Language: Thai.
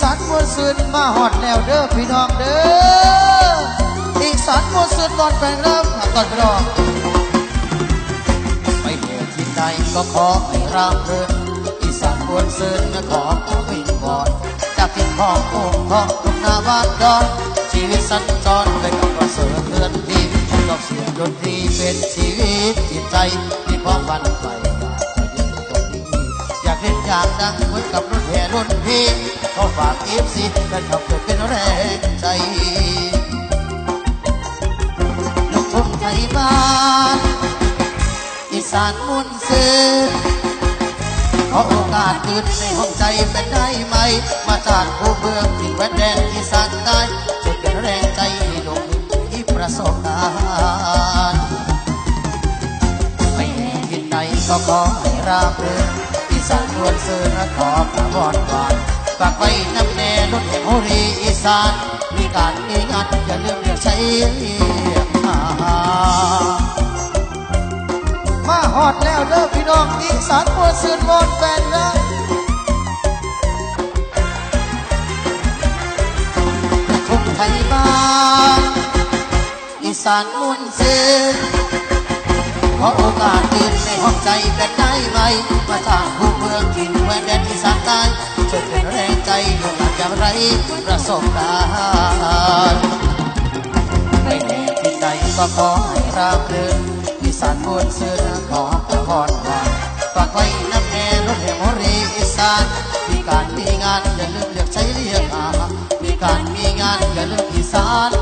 สันมวลซืนมาหอดแล้วเด้อพี่น้องเด้ออีสานมวลซืนตอนแปลงร่างตอนพี่น้องไปเหตุที่ใดก็ขอให้รามเรินอีสานมวลซืนขอขอวิงวอนจากทิ่นของโอ่งของทุ่งนาบ้านดอนชีวิตสัญจรไปกับประเสริฐเลื่อนที่กับเสียงดนตรีเป็นชีวิตจิตใจที่ความฝันไปอยากจะยู่ตรงนี้อยากเล่นอยากดังเหมือนกับรถแห่รุ่นพี่เขาฝากเอฟซีและเขาเกิดเป็นแรงใจลูกทุ่งไทยบ้านอีสานมุนซื่อขอโอกาสคืนในห้องใจเป็นได้ไหม มาจากผู้เบืองที่แว่นแดนอีสานใต้ช่วยเป็นแรงใจให้ลงที่ประสบการณ์ไม่แน่ยินใดก็ขอให้ราบรื่นอีสานรวนซื้อนะขอพระวอนวานฝากไว้น้ำ รีอีสานมีการมีงานอย่าลืมเรียกใช้มามาหอดแล้วเด้อพี่น้องอีสานรวนซื้อวนแฟนนะทุกไทยบ้านอีสานมุนซื้อ ขอโอกาสเรีนในห้องใจแต่ได้ไหม มาสร้างผู้เมืองถิ่นแมือแดนที่สานใต้ช่วยเป็นแรงใจอยู่หลังอย่ไรประสบการณ์ไม่แดนที่ใดก็ขอให้ราบรื่นอีสานบุนเสื้อขอพระพรวานฝากไว้น้ำแน่รถแห่งรีอีสานมีการมีงานอย่าลืมเลือกใช้เรียกอามีการมีงานอย่าลืมอีสาน